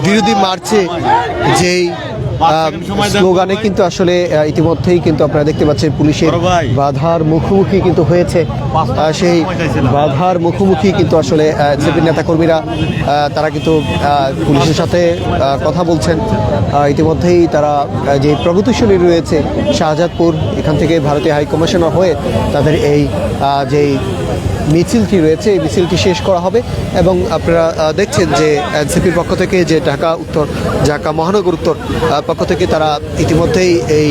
বিরোধী মার্চে যেই আহ, স্লোগানে কিন্তু আসলে ইতিমধ্যেই কিন্তু আপনারা দেখতে পাচ্ছেন পুলিশের বাধার মুখোমুখি কিন্তু হয়েছে। সেই বাধার মুখোমুখি কিন্তু আসলে এনসিপির নেতাকর্মীরা তারা কিন্তু পুলিশের সাথে কথা বলছেন। ইতিমধ্যেই তারা যে প্রগতিশালী রয়েছে শাহজাদপুর এখান থেকে ভারতীয় হাইকমিশনার হয়ে তাদের এই যেই মিছিলটি রয়েছে এই মিছিলটি শেষ করা হবে এবং আপনারা দেখছেন যে এনসিপির পক্ষ থেকে যে ঢাকা উত্তর ঢাকা মহানগর উত্তর পক্ষ থেকে তারা ইতিমধ্যেই এই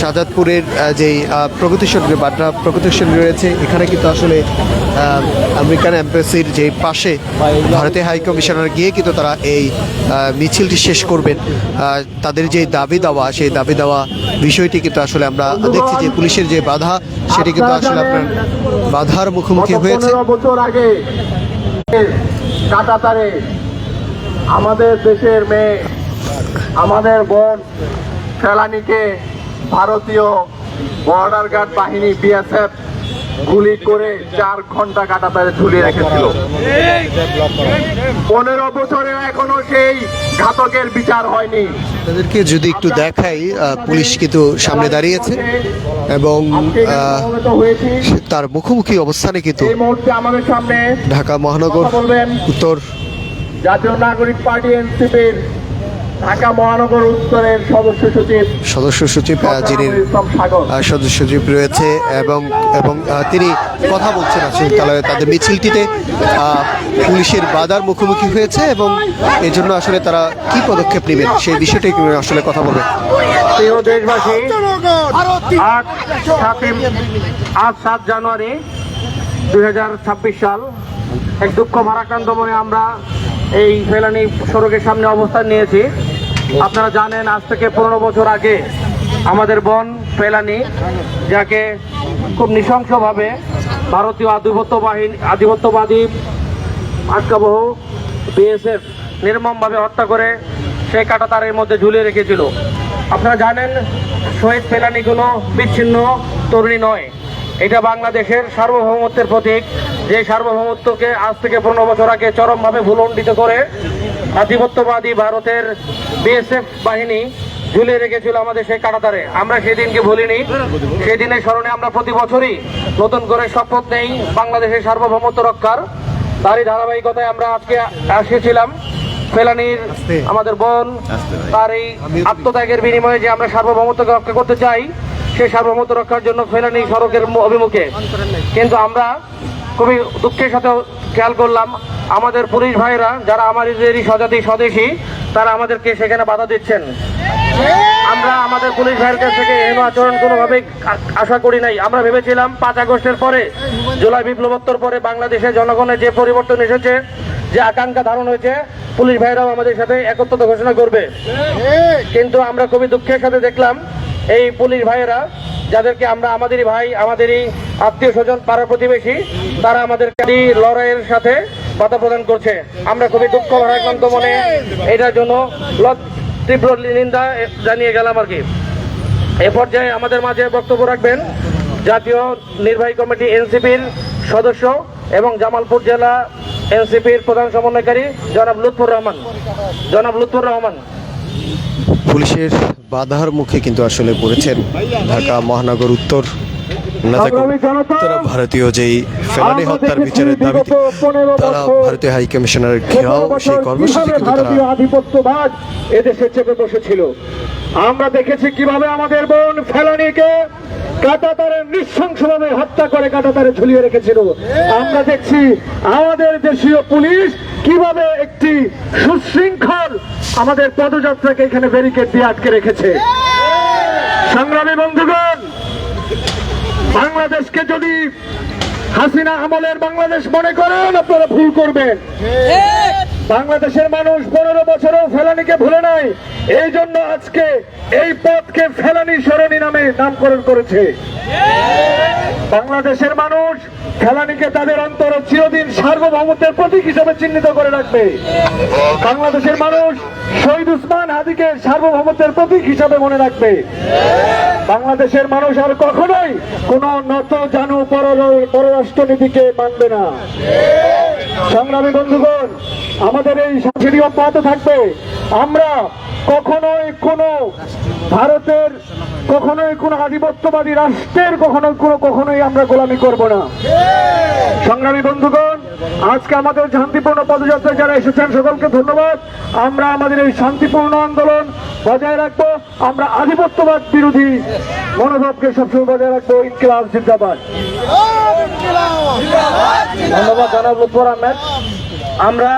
শাহজাদপুরের যেই আহ, প্রগতিশীল বাড্রা প্রগতিশীল রয়েছে এখানে কিন্তু আসলে আমেরিকান এম্বাসির যে পাশে ভারতীয় হাই কমিশনার গিয়ে কিন্তু তারা এই মিছিলটি শেষ করবেন। তাদের যে দাবি দেওয়া সেই দাবি দেওয়া বিষয়টি কিন্তু আসলে আমরা দেখছি যে পুলিশের যে বাধা সেটি কিন্তু আসলে আপনার বাধার মুখোমুখি হয়েছে। পনেরো বছর আগে কাটাতারে আমাদের দেশের মেয়ে আমাদের বোন ফেলানিকে ভারতীয় বর্ডার গার্ড বাহিনী বিএসএফ গুলি করে চার ঘণ্টা কাটাতারে ঝুলিয়ে রেখেছিল। পনেরো বছরে এখনও সেই ঘাতকের বিচার হয়নি। তাদেরকে যদি একটু দেখাই পুলিশ কিন্তু সামনে দাঁড়িয়েছে এবং তার মুখোমুখি অবস্থানে কিন্তু এই মুহূর্তে আমাদের সামনে ঢাকা মহানগর উত্তর জাতীয় নাগরিক পার্টি এনসিপির ঢাকা মহানগর উত্তরের সদস্য সচিব সদস্য সচিব যিনি সদস্য সচিব রয়েছে এবং এবং তিনি কথা বলছেন আসলে তাহলে তাদের মিছিলটিতে পুলিশের বাধার মুখোমুখি হয়েছে এবং এই জন্য আসলে তারা কি পদক্ষেপ নেবেন সেই বিষয়টি আসলে কথা বলবেন প্রিয় দেশবাসী আজ সাতই আজ সাত জানুয়ারি দু হাজার ছাব্বিশ সাল এক দুঃখ ভারাক্রান্ত মনে আমরা এই ফেলানি সড়কের সামনে অবস্থান নিয়েছি। আপনারা জানেন, আজ থেকে পনেরো বছর আগে আমাদের বন ফেলানি, যাকে খুব নৃশংসভাবে ভারতীয় আধিপত্য বাহিনী আধিপত্যবাদী আটকাবহ বিএসএফ নির্মমভাবে হত্যা করে সেই কাটা কাটাতারের মধ্যে ঝুলিয়ে রেখেছিল। আপনারা জানেন, শহীদ ফেলানি কোনো বিচ্ছিন্ন তরুণী নয়। এটা বাংলাদেশের সার্বভৌমত্বের প্রতীক। যে সার্বভৌমত্বকে আজ থেকে পনেরো বছর আগে চরমভাবে ভুলণ্ডিত করে আধিপত্যবাদী ভারতের বিএসএফ বাহিনী ঝুলিয়ে রেখেছিল আমাদের সেই কাটাতারে আমরা সেদিনকে ভুলিনি। সেদিনের স্মরণে আমরা প্রতি বছরই নতুন করে শপথ নেই বাংলাদেশের সার্বভৌমত্ব রক্ষার। তারই ধারাবাহিকতায় আমরা আজকে এসেছিলাম ফেলানির আমাদের বোন তার এই আত্মত্যাগের বিনিময়ে যে আমরা সার্বভৌমত্বকে রক্ষা করতে চাই সেই সার্বভৌমত্ব রক্ষার জন্য ফেরানি সড়কের অভিমুখে। কিন্তু আমরা খুবই দুঃখের সাথে খেয়াল করলাম, আমাদের পুলিশ ভাইরা যারা আমাদেরই স্বজাতি স্বদেশী তারা আমাদেরকে সেখানে বাধা দিচ্ছেন। আমরা আমাদের পুলিশ ভাইয়ের কাছ থেকে এহেন আচরণ কোনোভাবেই আশা করি নাই। আমরা ভেবেছিলাম পাঁচ আগস্টের পরে, জুলাই বিপ্লবোত্তর পরে বাংলাদেশের জনগণের যে পরিবর্তন এসেছে, যে আকাঙ্ক্ষা ধারণ হয়েছে, পুলিশ ভাইরাও আমাদের সাথে একত্রতা ঘোষণা করবে। কিন্তু আমরা খুবই দুঃখের সাথে দেখলাম, এই পুলিশ ভাইয়েরা, যাদেরকে আমরা আমাদেরই ভাই, আমাদেরই আত্মীয় স্বজন, পাড়া প্রতিবেশী, তারা আমাদের লড়াইয়ের সাথে বাধা প্রদান করছে। আমরা খুবই দুঃখ ভারাক্রান্ত মনে। এটার জন্য তীব্র নিন্দা জানিয়ে গেলাম আর কি। এ পর্যায়ে আমাদের মাঝে বক্তব্য রাখবেন জাতীয় নির্বাহী কমিটি এনসিপির সদস্য এবং জামালপুর জেলা এনসিপির প্রধান সমন্বয়কারী জনাব লুৎফুর রহমান। জনাব লুৎফুর রহমান। পুলিশের বাধার মুখে কিন্তু আসলে পড়েছেন ঢাকা মহানগর উত্তর নেতাকর্মী। তারা ভারতীয় যেই ফেলানি হত্যার বিচারের দাবিতে তারা ভারতীয় হাই কমিশনারের ঘেরাও সেই কর্মসূচি কিন্তু তারা আধিপত্যবাদ এদেশে চেপে বসেছিল আমরা দেখেছি কীভাবে আমাদের বোন ফেলানিকে কাটাতারে নৃশংসভাবে হত্যা করে কাটাতারে ঝুলিয়ে রেখেছিল আমরা দেখছি আমাদের দেশীয় পুলিশ কীভাবে একটি সুশৃঙ্খল আমাদের পদযাত্রাকে এখানে ব্যারিকেড দিয়ে আটকে রেখেছে সংগ্রামী বন্ধুগণ বাংলাদেশকে যদি হাসিনা আমলের বাংলাদেশ মনে করেন আপনারা ভুল করবেন। বাংলাদেশের মানুষ পনেরো বছরও ফেলানিকে ভুলে নাই। এই জন্য আজকে এই পথকে ফেলানি সরণি নামে নামকরণ করেছে। বাংলাদেশের মানুষ ফেলানিকে তাদের অন্তরে চিরদিন সার্বভৌমত্বের প্রতীক হিসেবে চিহ্নিত করে রাখবে। বাংলাদেশের মানুষ শহীদ উসমান হাদিকে সার্বভৌমত্বের প্রতীক হিসাবে মনে রাখবে। বাংলাদেশের মানুষ আর কখনোই কোন নত জানু পর- পররাষ্ট্রনীতিকে মানবে না। সংগ্রামী বন্ধুগণ আমাদের এই সাংস্কৃতিক অব্যাহত থাকবে। আমরা কখনোই কোনো ভারতের কখনোই কোনো আধিপত্যবাদী রাষ্ট্রের কখনো কোনো কখনোই আমরা গোলামি করব না। সংগ্রামী বন্ধুগণ আজকে আমাদের শান্তিপূর্ণ পদযাত্রায় যারা এসেছেন সকলকে ধন্যবাদ। আমরা আমাদের এই শান্তিপূর্ণ আন্দোলন বজায় রাখব। আমরা আধিপত্যবাদ বিরোধী মনোভাবকে সবসময় বজায় রাখব। ইনকিলাব জিন্দাবাদ। ধন্যবাদ জানাব আহমেদ আমরা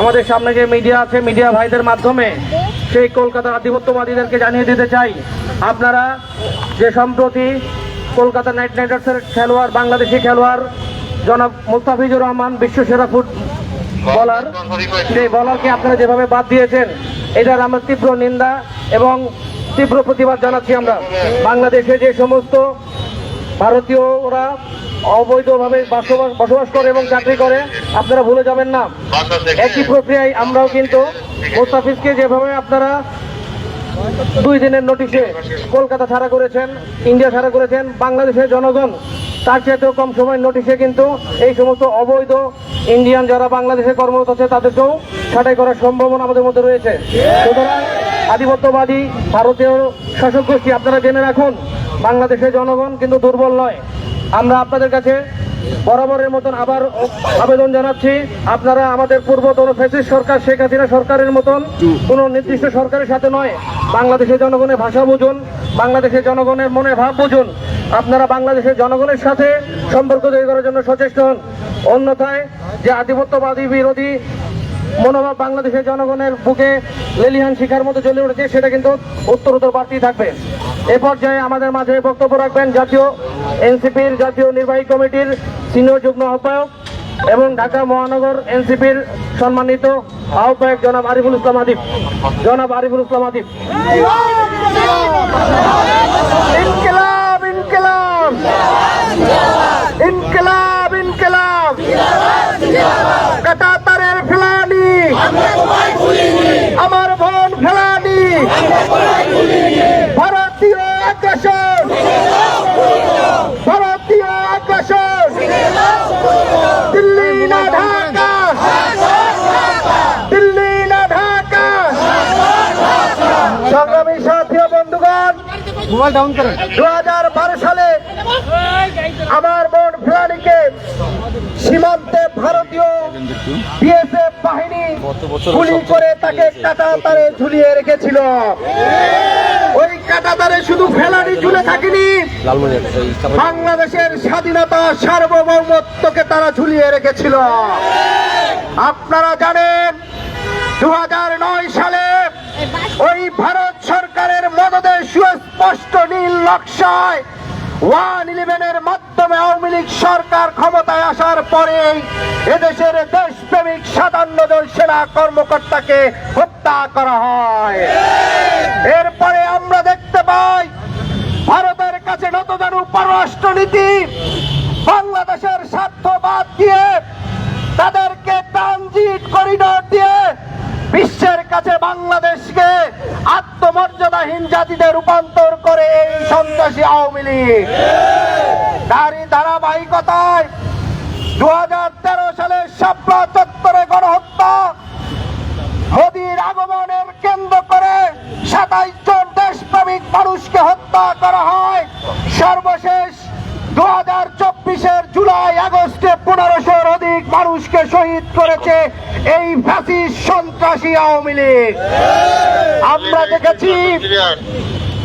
আমাদের সামনে যে মিডিয়া আছে, মিডিয়া ভাইদের মাধ্যমে সেই কলকাতার আধিপত্যবাদীদেরকে জানিয়ে দিতে চাই। আপনারা যে সম্প্রতি কলকাতা নাইট রাইডার্সের খেলোয়াড়, বাংলাদেশি খেলোয়াড় জনাব মুস্তাফিজুর রহমান বিশ্বসেরা ফুট বলার, সেই বলারকে আপনারা যেভাবে বাদ দিয়েছেন, এটার আমরা তীব্র নিন্দা এবং তীব্র প্রতিবাদ জানাচ্ছি আমরা। বাংলাদেশে যে সমস্ত ভারতীয়রা অবৈধভাবে বসবাস বসবাস করে এবং চাকরি করে। আপনারা ভুলে যাবেন না। একই প্রক্রিয়ায় আমরাও কিন্তু মোস্তাফিজকে যেভাবে আপনারা দুই দিনের নোটিশে কলকাতা ছাড়া করেছেন ইন্ডিয়া ছাড়া করেছেন বাংলাদেশের জনগণ তার চেয়েতেও কম সময়ের নোটিশে কিন্তু এই সমস্ত অবৈধ ইন্ডিয়ান যারা বাংলাদেশে কর্মরত আছে তাদেরকেও ছাঁটাই করার সম্ভাবনা আমাদের মধ্যে রয়েছে। সুতরাং আধিপত্যবাদী ভারতীয় শাসক গোষ্ঠী আপনারা জেনে রাখুন বাংলাদেশের জনগণ কিন্তু দুর্বল নয়। আমরা আপনাদের কাছে বরাবরের মতন আবার আবেদন জানাচ্ছি। আপনারা আমাদের পূর্বতন ফ্যাসিস্ট সরকার, শেখ হাসিনা সরকারের মতন কোন নির্দিষ্ট সরকারের সাথে নয়। বাংলাদেশের জনগণের ভাষা বুঝুন, বাংলাদেশের জনগণের মনে ভাব বুঝুন। আপনারা বাংলাদেশের জনগণের সাথে সম্পর্ক তৈরি করার জন্য সচেষ্ট হন। অন্যথায় যে আধিপত্যবাদী বিরোধী মনোভাব বাংলাদেশের জনগণের বুকে লেলিহান শিখার মতো চলে উঠেছে, সেটা কিন্তু উত্তরোত্তর বাড়তেই থাকবে। এ পর্যায়ে আমাদের মাঝে বক্তব্য রাখবেন জাতীয় এনসিপির জাতীয় নির্বাহী কমিটির সিনিয়র যুগ্ম আহ্বায়ক এবং ঢাকা মহানগর এনসিপির সম্মানিত আহ্বায়ক জনাব আরিফুল ইসলাম আদিব। জনাব আরিফুল ইসলাম আদিব। ইনকিলাব ইনকিলাব। ইনকিলাব ইনকিলাব। কাটাতারের ফেলানি। আমার বোন ফেলানি ভারতীয় আগ্রাসন ভারতীয় আগ্রাসন দিল্লি না ঢাকা দিল্লি না ঢাকা সংগ্রামী সাথী ও বন্ধুগণ মোবাইল ডাউন করেন। দু হাজার বারো সালে আমার বোন ফেলানিকে সীমান্তে ভারতীয় বিএসএফ বাহিনী গুলি করে তাকে কাটা তারে ঝুলিয়ে রেখেছিল। ওই কাটা তারে শুধু ফেলানি ঝুলে থাকেনি বাংলাদেশের স্বাধীনতা সার্বভৌমত্বকে তারা ঝুলিয়ে রেখেছিল। আপনারা জানেন দু হাজার নয় সালে ওই ভারত সরকারের মদদে সুস্পষ্ট নীল নকশায় ওয়ান ইলেভেনের মাধ্যমে আওয়ামী লীগ সরকার ক্ষমতায় আসার পরে এদেশের দেশপ্রেমিক সাতান্ন জন সেনা কর্মকর্তাকে হত্যা করা হয়। এরপরে আমরা দেখতে পাই ভারতের কাছে নতজানু পররাষ্ট্রনীতি, বাংলাদেশের স্বার্থ বাদ দিয়ে তাদেরকে ট্রানজিট করিডোর দিয়ে বিশ্বের কাছে বাংলাদেশকে আত্মমর্যাদাহীন জাতিতে রূপান্তর করে এই সন্ত্রাসী আওয়ামী লীগ। তারই ধারাবাহিকতায় দু হাজার তেরো সালের শাপলা চত্বরে গণহত্যা, মোদীর আগমনের কেন্দ্র করে সাতাইশ জন দেশপ্রেমিক মানুষকে হত্যা করা হয়। সর্বশেষ দু হাজার চব্বিশের জুলাই আগস্টে পনেরোশোর অধিক মানুষকে শহীদ করেছে এই ফ্যাসিস্ট সন্ত্রাসী আওয়ামী লীগ। আমরা দেখেছি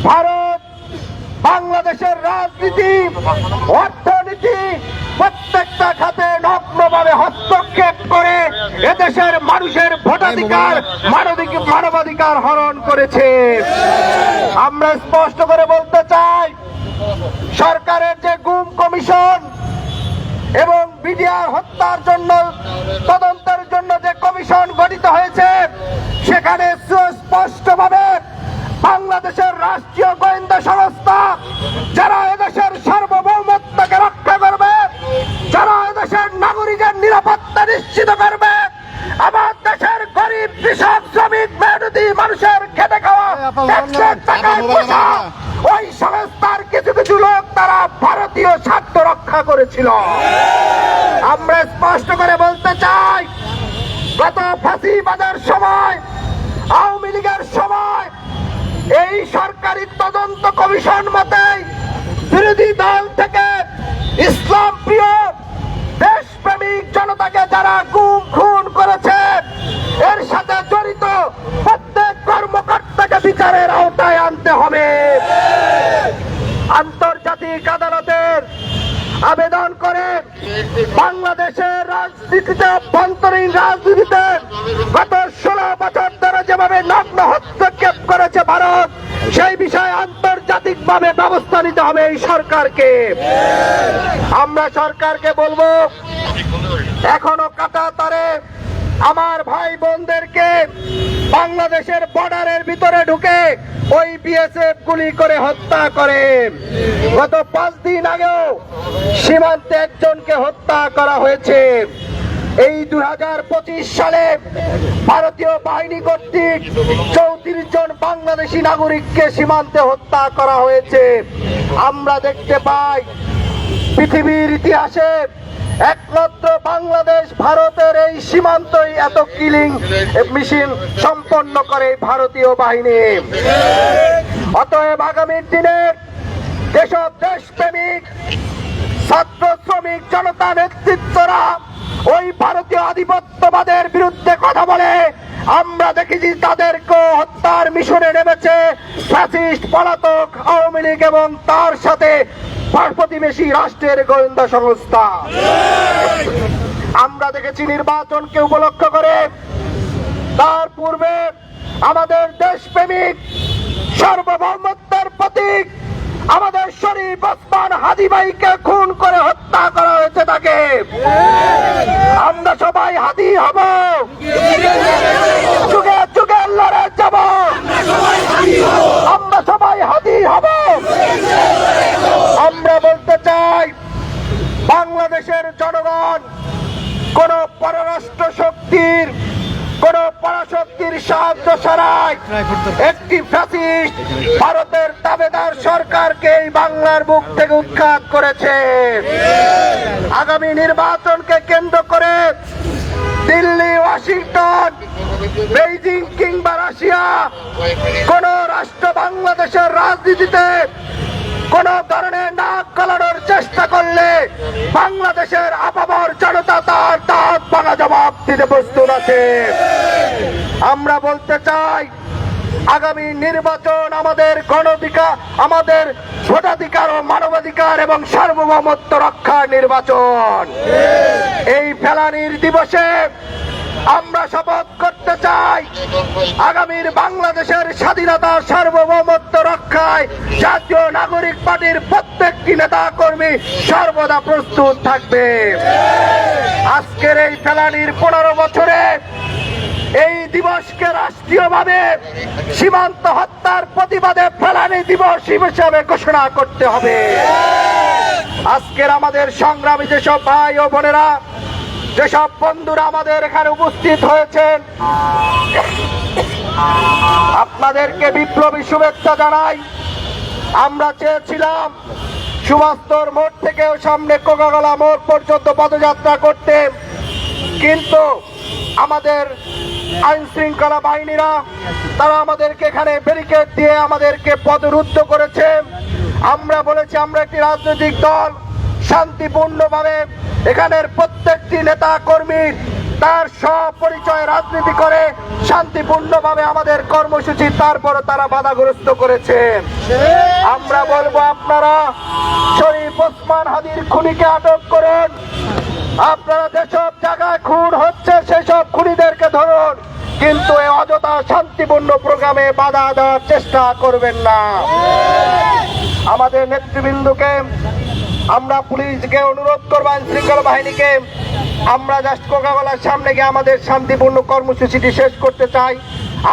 ভারত বাংলাদেশের রাজনীতি, অর্থনীতি প্রত্যেকটা খাতে নগ্নভাবে হস্তক্ষেপ করে এদেশের মানুষের ভোটাধিকার, মানবিক- মানবাধিকার হরণ করেছে। আমরা স্পষ্ট করে বলতে চাই, সরকারের যে গুম কমিশন মিডিয়ার হত্যার জন্য তদন্তের জন্য যে কমিশন গঠিত হয়েছে সেখানে সুস্পষ্টভাবে বাংলাদেশের রাষ্ট্রীয় গোয়েন্দা সংস্থা যারা এদেশের সার্বভৌমত্বকে রক্ষা করবে যারা এদেশের নাগরিকের নিরাপত্তা নিশ্চিত করবে আমার দেশের গরিব কৃষক শ্রমিক মেহনতি মানুষের খেটে খাওয়া ওই সংস্থার কিছু কিছু লোক তারা ভারতীয় স্বার্থ রক্ষা করেছিল। কমিশন মতে বিরোধী দল ভাবে ব্যবস্থা নিতে হবে এই সরকারকে। আমরা সরকারকে বলব, এখনও কাটা তারে আমার ভাই বোনদেরকে বাংলাদেশের বর্ডারের ভিতরে ঢুকে ওই বিএসএফ গুলি করে হত্যা করে। গত পাঁচ দিন আগেও সীমান্তে একজনকে হত্যা করা হয়েছে। এই দুই হাজার পঁচিশ সালে ভারতীয় বাহিনী কর্তৃক চৌত্রিশ জন বাংলাদেশি নাগরিককে সীমান্তে হত্যা করা হয়েছে। আমরা দেখতে পাই পৃথিবীর ইতিহাসে একমাত্র বাংলাদেশ ভারতের এই সীমান্তই এত কিলিং মেশিন সম্পন্ন করে ভারতীয় বাহিনী। অতএব আগামীর দিনে যেসব দেশপ্রেমিক, ছাত্র শ্রমিক, জনতা, নেতৃত্বরা ওই ভারতীয় আধিপত্যবাদের বিরুদ্ধে কথা বলে আমরা দেখেছি তাদেরকে হত্যার মিশনে নেমেছে ফ্যাসিস্ট পলাতক আওয়ামী লীগ এবং তার সাথে প্রতিবেশী রাষ্ট্রের গোয়েন্দা সংস্থা। আমরা দেখেছি নির্বাচনকে উপলক্ষ করে তার পূর্বে আমাদের দেশপ্রেমিক, সার্বভৌমত্বের প্রতীক আমাদের শরীফ ওসমান হাদি ভাইকে খুন করে হত্যা করা হয়েছে তাকে। আমরা সবাই হাদি হব। যুগে যুগে লড়ে যাব। আমরা সবাই হাদি হব। আমরা বলতে চাই, বাংলাদেশের জনগণ, কোন পররাষ্ট্র শক্তির কোন পরাশক্তির সাহায্য ছাড়াই একটি ফ্যাসিস্ট ভারতের দাবেদার সরকারকে এই বাংলার বুক থেকে উৎখাত করেছে। আগামী নির্বাচনকে কেন্দ্র করে দিল্লি ওয়াশিংটন বেইজিং কিংবা রাশিয়া কোন রাষ্ট্র বাংলাদেশের রাজনীতিতে কোন ধরনের নাক গলানোর চেষ্টা করলে বাংলাদেশের আপামর জনতা তার দাঁত ভাঙা জবাব দিতে প্রস্তুত আছে। আমরা বলতে চাই, আগামী নির্বাচন আমাদের গণধিকার, আমাদের ভোটাধিকার ও মানবাধিকার এবং সার্বভৌমত্ব রক্ষার নির্বাচন। এই ফেলানির দিবসে আমরা শপথ করতে চাই আগামীর বাংলাদেশের স্বাধীনতা সার্বভৌমত্ব রক্ষায় জাতীয় নাগরিক পার্টির প্রত্যেকটি নেতা কর্মী সর্বদা প্রস্তুত থাকবে। আজকের এই ফেলানির পনেরো বছরে এই দিবসকে রাষ্ট্রীয়ভাবে সীমান্ত হত্যার প্রতিবাদে ফেলানি দিবস হিসেবে ঘোষণা করতে হবে। আজকের আমাদের সংগ্রামী যেসব ভাই ও বোনেরা যেসব বন্ধুরা আমাদের এখানে উপস্থিত হয়েছেন, আপনাদেরকে বিপ্লবী শুভেচ্ছা জানাই। আমরা চেয়েছিলাম সুভাস্তর মোড় থেকে সামনে কোকাগলা মোড় পর্যন্ত পদযাত্রা করতে, কিন্তু আমাদের আইন শৃঙ্খলা বাহিনীরা, তারা আমাদেরকে এখানে ব্যারিকেড দিয়ে আমাদেরকে পদরুদ্ধ করেছে। আমরা বলেছি, আমরা একটি রাজনৈতিক দল শান্তিপূর্ণভাবে এখানের প্রত্যেকটি নেতা কর্মীর তার স্বপরিচয় রাজনীতি করে শান্তিপূর্ণভাবে আমাদের কর্মসূচি তারপরে তারা বাধাগ্রস্ত করেছে। আমরা বলব আপনারা শরীফ ওসমান হাদির খুনিকে আটক করুন। আপনারা যেসব জায়গায় খুন হচ্ছে, সেসব খুনিদেরকে ধরুন। কিন্তু এই অযথা শান্তিপূর্ণ প্রোগ্রামে বাধা দেওয়ার চেষ্টা করবেন না। আমাদের নেতৃবৃন্দকে আমরা পুলিশকে অনুরোধ করব আইন শৃঙ্খলা বাহিনীকে। আমরা জাস্ট কোকাগলার সামনে গিয়ে আমাদের শান্তিপূর্ণ কর্মসূচিটি শেষ করতে চাই।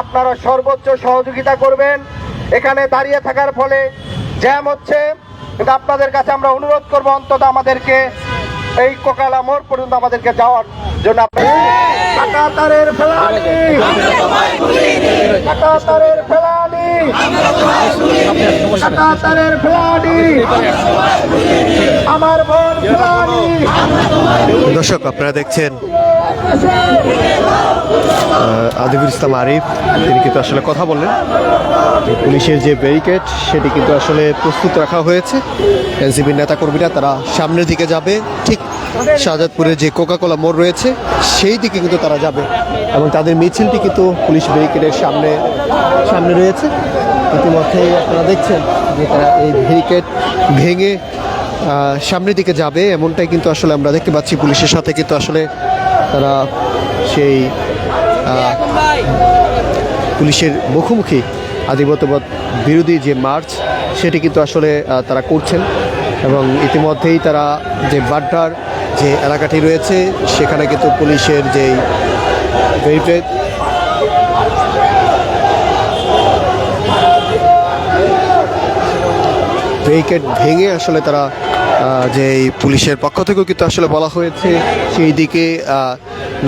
আপনারা সর্বোচ্চ সহযোগিতা করবেন। এখানে দাঁড়িয়ে থাকার ফলে জ্যাম হচ্ছে। কিন্তু আপনাদের কাছে আমরা অনুরোধ করব অন্তত আমাদেরকে এই কোকালা মোড় পর্যন্ত আমাদেরকে যাওয়ার জন্য আপনাদের কাঁটাতারের ফেলানি! কাঁটাতারের ফেলানি ফ্লাডি আমার বোন ফ্লাডি দর্শক আপনারা দেখছেন আদিবুল ইসলাম আরিফ, তিনি কিন্তু আসলে কথা বললেন। পুলিশের যে ব্যারিকেড, সেটি কিন্তু আসলে প্রস্তুত রাখা হয়েছে। এনসিপির নেতাকর্মীরা তারা সামনের দিকে যাবে। ঠিক শাহজাদপুরে যে কোকাকোলা মোড় রয়েছে, সেই দিকে কিন্তু তারা যাবে। এবং তাদের মিছিলটি কিন্তু পুলিশ ব্যারিকেডের সামনে সামনে রয়েছে। ইতিমধ্যেই আপনারা দেখছেন যে তারা এই ব্যারিকেড ভেঙে সামনের দিকে যাবে। এমনটাই কিন্তু আসলে আমরা দেখতে পাচ্ছি পুলিশের সাথে। কিন্তু আসলে তারা সেই পুলিশের মুখোমুখি আধিপত্যবাদ বিরোধী যে মার্চ, সেটি কিন্তু আসলে তারা করছেন এবং ইতিমধ্যেই তারা যে বাড্ডার যে এলাকাটি রয়েছে, সেখানে কিন্তু পুলিশের যেই ব্যারিকেড ব্যারিকেড ভেঙে আসলে তারা যে পুলিশের পক্ষ থেকেও কিন্তু আসলে বলা হয়েছে সেই দিকে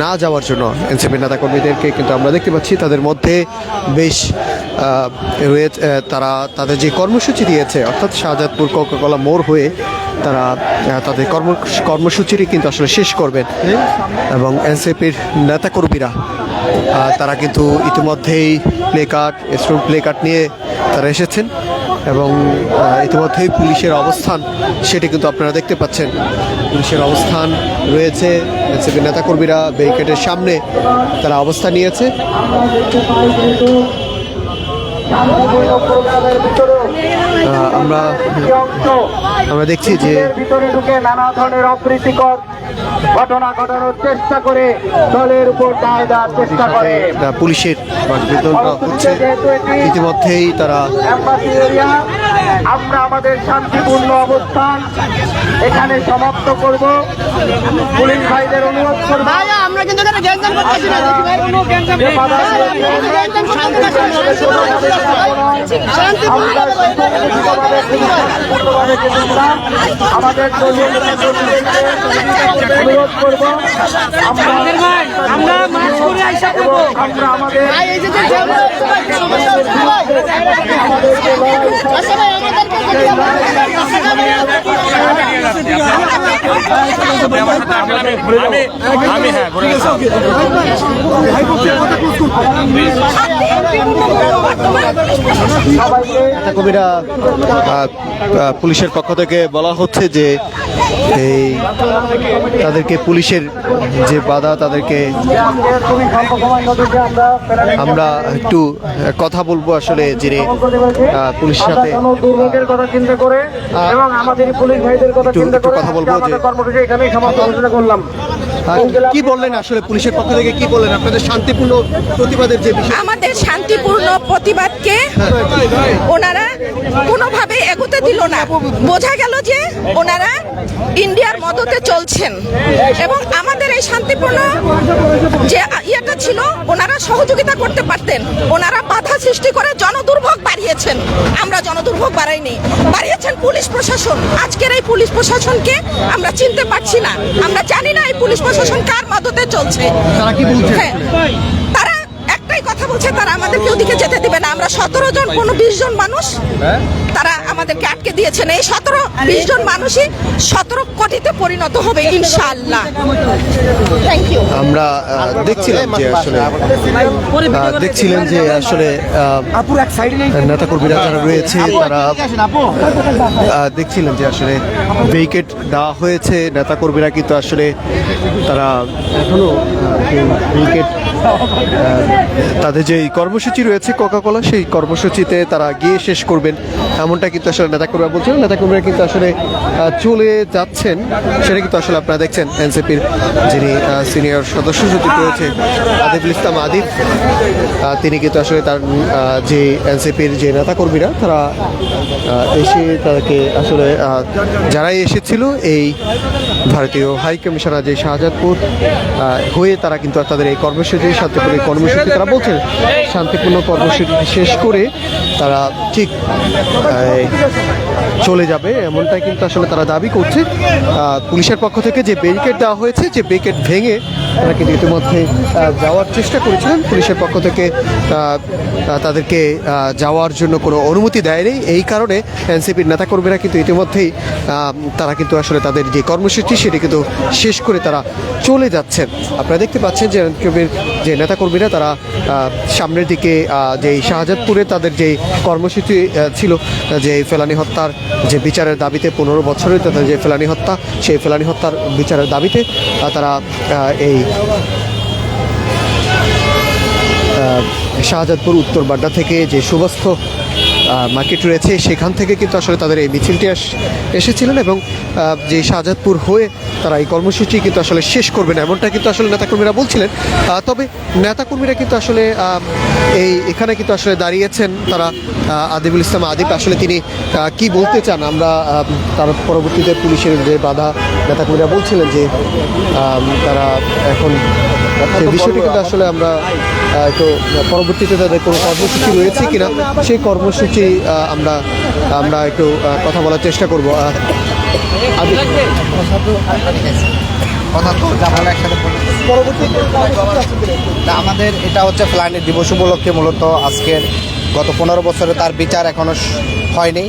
না যাওয়ার জন্য এনসিপি নেতাকর্মীদেরকে কিন্তু আমরা দেখতে পাচ্ছি। তাদের মধ্যে বেশ রয়েছে তারা তাদের যে কর্মসূচি দিয়েছে, অর্থাৎ শাহজাদপুর কোকাকলা মোড় হয়ে তারা তাদের কর্ম কর্মসূচিটি কিন্তু আসলে শেষ করবেন। এবং এনসিপির নেতাকর্মীরা তারা কিন্তু ইতিমধ্যেই প্লে কার্ড স্ট্রোন প্লে কার্ড নিয়ে তারা এসেছেন এবং ইতিমধ্যেই পুলিশের অবস্থান সেটি কিন্তু আপনারা দেখতে পাচ্ছেন। পুলিশের অবস্থান রয়েছে এনসিপি নেতাকর্মীরা ব্যারিকেডের সামনে তারা অবস্থান নিয়েছে। আমরা আমরা দেখছি যে ভিতরে ঢুকে নানা ধরনের অপ্রীতিকর ঘটনা ঘটানোর চেষ্টা করে দলের উপর দায় দেওয়ার চেষ্টা করে। পুলিশের হচ্ছে। ইতিমধ্যেই তারা আমরা আমাদের শান্তিপূর্ণ অবস্থান এখানে সমাপ্ত করব। পুলিশ ভাইদের অনুরোধ করব। আমরা কিন্তু এখানে গ্যাঞ্জাম করতেছি না দেখি ভাই কোনো গ্যাঞ্জাম যে আমরা গ্যাঞ্জাম করতেছি না শান্তিপূর্ণ আমাদের অনুরোধ করব। আমরা পুলিশের পক্ষ থেকে বলা হচ্ছে যে এই তাদেরকে পুলিশের যে বাধা তাদেরকে আমরা একটু কথা বলব আসলে যিনি পুলিশের সাথে। কথা চিন্তা করে এবং আমাদের পুলিশ ভাইদের কথা একটু- চিন্তা একটু করে কথা বলব যে- করলাম। কি বললেন আসলে পুলিশের পক্ষ থেকে? কি বললেন? আপনাদের শান্তিপূর্ণ প্রতিবাদের যে বিষয় আমাদের শান্তিপূর্ণ প্রতিবাদকে ওনারা কোনোভাবে এগোতে দিল না। বোঝা গেল যে ওনারা ইন্ডিয়ার মদতে চলছেন। এবং আমাদের এই শান্তিপূর্ণ যে ইয়েটা ছিল ওনারা সহযোগিতা করতে পারতেন। ওনারা বাধা সৃষ্টি করে জনদুর্ভোগ বাড়িয়েছেন। আমরা জনদুর্ভোগ বাড়াইনি। বাড়িয়েছেন পুলিশ প্রশাসন। আজকের এই পুলিশ প্রশাসনকে আমরা চিনতে পারছি না। আমরা জানি না এই পুলিশ প্রশাসন কার মদতে চলছে। তারা হ্যাঁ। তারা একটাই কথা বলছে তারা আমাদেরকে ওদিকে যেতে দিবে না। আমরা সতেরো জন কোনো বিশ জন মানুষ তারা আমাদেরকে আটকে দিয়েছেন। এই সতেরো বিশ জন মানুষই সতেরো কোটিতে পরিণত হবে ইনশাল্লাহ আমরা দেখছিলাম যে আসলে দেখছিলেন যে আসলে নেতাকর্মীরা যারা রয়েছে তারা দেখছিলেন যে আসলে ব্যারিকেড দেওয়া হয়েছে। নেতাকর্মীরা কিন্তু আসলে তারা এখনও ব্যারিকেড তাদের যে কর্মসূচি রয়েছে কোকা কোকাকোলা সেই কর্মসূচিতে তারা গিয়ে শেষ করবেন। এমনটা কিন্তু আসলে নেতাকর্মীরা বলছেন নেতাকর্মীরা কিন্তু আসলে চলে যাচ্ছেন। সেটা কিন্তু আসলে আপনারা দেখছেন এনসিপির যিনি সিনিয়র সদস্য সচিব রয়েছে আদিফুল ইসলাম আদিফ তিনি কিন্তু আসলে তার যে এনসিপির যে নেতাকর্মীরা, তারা এসে তাদেরকে আসলে যারাই এসেছিল এই ভারতীয় হাই কমিশনার যে শাহজাদপুর হয়ে তারা কিন্তু তাদের এই কর্মসূচি, শান্তিপূর্ণ কর্মসূচি, তারা বলছেন শান্তিপূর্ণ কর্মসূচি শেষ করে তারা ঠিক চলে যাবে, এমনটাই কিন্তু আসলে তারা দাবি করছে। পুলিশের পক্ষ থেকে যে ব্যারিকেড দেওয়া হয়েছে, যে ব্যারিকেড ভেঙে তারা কিন্তু ইতিমধ্যে যাওয়ার চেষ্টা করেছিলেন। পুলিশের পক্ষ থেকে তাদেরকে যাওয়ার জন্য কোনো অনুমতি দেয়নি। এই কারণে এনসিপির নেতাকর্মীরা কিন্তু ইতিমধ্যেই তারা কিন্তু আসলে তাদের যে কর্মসূচি, সেটি কিন্তু শেষ করে তারা চলে যাচ্ছেন। আপনারা দেখতে পাচ্ছেন যে এনসিপির যে নেতাকর্মীরা, তারা সামনের দিকে যে শাহজাদপুরে তাদের যে কর্মসূচি ছিল, যে ফেলানি হত্যার যে বিচারের দাবিতে পনেরো বছরের তাদের যে ফেলানি হত্যা, সেই ফেলানি হত্যার বিচারের দাবিতে তারা এই শাহজাদপুর উত্তর বাড্ডা থেকে যে সুবস্থ মার্কেট রয়েছে, সেখান থেকে কিন্তু আসলে তাদের এই মিছিলটি এসেছিলেন এবং যে শাহজাদপুর হয়ে তারা এই কর্মসূচি কিন্তু আসলে শেষ করবেন এমনটা কিন্তু আসলে নেতাকর্মীরা বলছিলেন। তবে নেতাকর্মীরা কিন্তু আসলে এই এখানে কিন্তু আসলে দাঁড়িয়েছেন তারা আদিবুল ইসলাম আদিব। আসলে তিনি কি বলতে চান? আমরা তার পরবর্তীতে পুলিশের যে বাধা নেতাকর্মীরা বলছিলেন যে তারা এখন বিষয়টি কিন্তু আসলে আমরা একটু পরবর্তীতে তাদের কোনো কর্মসূচি রয়েছে কিনা, সেই কর্মসূচি আমরা আমরা একটু কথা বলার চেষ্টা করব। তো আমাদের এটা হচ্ছে প্ল্যানের দিবস উপলক্ষে মূলত আজকের গত পনেরো বছরে তার বিচার এখনও হয়নি।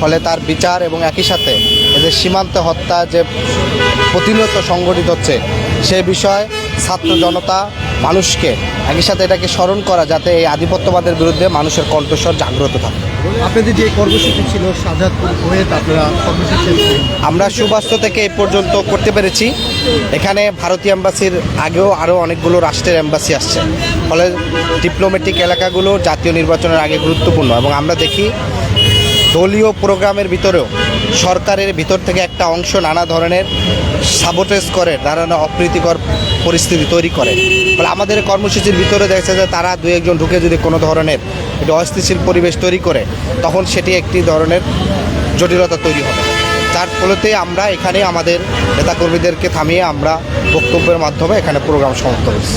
ফলে তার বিচার এবং একই সাথে এদের সীমান্ত হত্যা যে প্রতিনিয়ত সংগঠিত হচ্ছে সেই বিষয়ে ছাত্র জনতা মানুষকে একই সাথে এটাকে স্মরণ করা যাতে এই আধিপত্যবাদের বিরুদ্ধে মানুষের কণ্ঠস্বর জাগ্রত থাকে। আপনাদের যে কর্মসূচি ছিল শাহজাদপুর হয়ে আপনারা কর্মসূচি আমরা সুবাস্ত থেকে এই পর্যন্ত করতে পেরেছি। এখানে ভারতীয় এম্বাসির আগেও আরও অনেকগুলো রাষ্ট্রের এম্বাসি আসছে। ফলে ডিপ্লোম্যাটিক এলাকাগুলো জাতীয় নির্বাচনের আগে গুরুত্বপূর্ণ এবং আমরা দেখি দলীয় প্রোগ্রামের ভিতরেও সরকারের ভিতর থেকে একটা অংশ নানা ধরনের সাবোটেজ করে, নানা অপ্রীতিকর পরিস্থিতি তৈরি করে। ফলে আমাদের কর্মসূচির ভিতরে দেখা যাচ্ছে যে তারা দু একজন ঢুকে যদি কোনো ধরনের একটি অস্থিতিশীল পরিবেশ তৈরি করে, তখন সেটি একটি ধরনের জটিলতা তৈরি হবে। যার ফলেতে আমরা এখানে আমাদের নেতাকর্মীদেরকে থামিয়ে আমরা বক্তব্যের মাধ্যমে এখানে প্রোগ্রাম সমাপ্ত করছি।